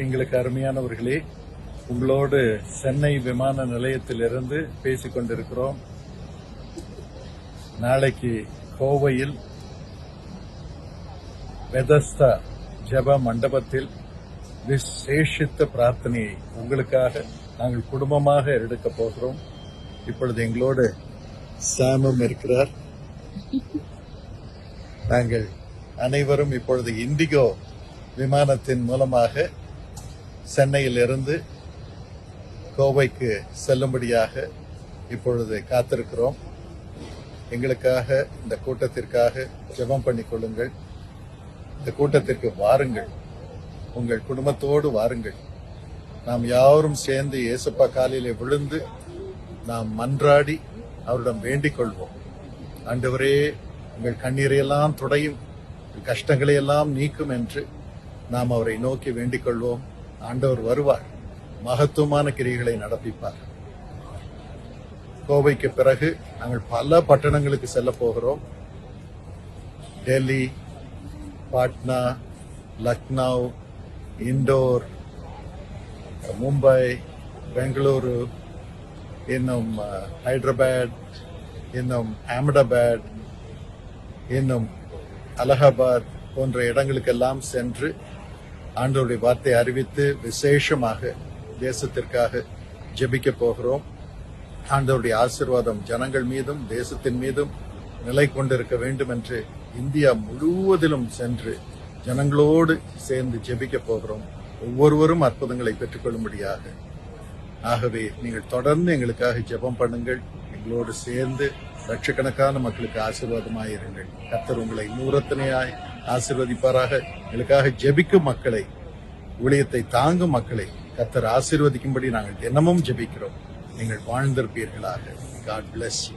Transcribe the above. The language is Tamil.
எங்களுக்கு அருமையானவர்களே உங்களோடு சென்னை விமான நிலையத்திலிருந்து பேசிக் கொண்டிருக்கிறோம். நாளைக்கு கோவையில் வெதஸ்தா ஜப மண்டபத்தில் விசேஷித்த பிரார்த்தனையை உங்களுக்காக நாங்கள் குடும்பமாக எடுக்க போகிறோம். இப்பொழுது எங்களோடு சாமும் இருக்கிறார். நாங்கள் அனைவரும் இப்பொழுது இண்டிகோ விமானத்தின் மூலமாக சென்னையிலிருந்து கோவைக்கு செல்லும்படியாக இப்பொழுது காத்திருக்கிறோம். எங்களுக்காக இந்த கூட்டத்திற்காக ஜெபம் பண்ணிக் கொள்ளுங்கள். இந்த கூட்டத்திற்கு வாருங்கள். உங்கள் குடும்பத்தோடு வாருங்கள். நாம் யாவரும் சேர்ந்து இயேசுப்பா காலிலே விழுந்து நாம் மன்றாடி அவரிடம் வேண்டிக் கொள்வோம். ஆண்டவரே உங்கள் கண்ணீரையெல்லாம் துடையும் கஷ்டங்களை எல்லாம் நீக்கும் என்று நாம் அவரை நோக்கி வேண்டிக் கொள்வோம். ஆண்டவர் வருவார். மகத்துவமான கிரிகளை நடப்பிப்பார். கோவைக்கு பிறகு நாங்கள் பல பட்டணங்களுக்கு செல்ல போகிறோம். டெல்லி பாட்னா லக்னோ இண்டோர் மும்பை பெங்களூரு இன்னும் ஹைதராபாத் இன்னும் அஹமதாபாத் இன்னும் அலகாபாத் போன்ற இடங்களுக்கெல்லாம் சென்று ஆண்டவருடைய வார்த்தை அறிவித்து விசேஷமாக தேசத்திற்காக ஜெபிக்க போகிறோம். ஆண்டவருடைய ஆசிர்வாதம் ஜனங்கள் மீதும் தேசத்தின் மீதும் நிலை கொண்டிருக்க வேண்டும் என்று இந்தியா முழுவதிலும் சென்று ஜனங்களோடு சேர்ந்து ஜெபிக்க போகிறோம். ஒவ்வொருவரும் அற்புதங்களை பெற்றுக்கொள்ளும்படியாக ஆகவே நீங்கள் தொடர்ந்து எங்களுக்காக ஜெபம் பண்ணுங்கள். எங்களோடு சேர்ந்து லட்சக்கணக்கான மக்களுக்கு ஆசீர்வாதமாயிருங்கள். கத்தர் உங்களை நூறத்தனையாய் ஆசிர்வதிப்பாராக. எங்களுக்காக ஜெபிக்கும் மக்களை ஊழியத்தை தாங்கும் மக்களை கத்தர் ஆசிர்வதிக்கும்படி நாங்கள் தினமும் ஜெபிக்கிறோம். நீங்கள் வாழ்ந்திருப்பீர்களாக. God bless you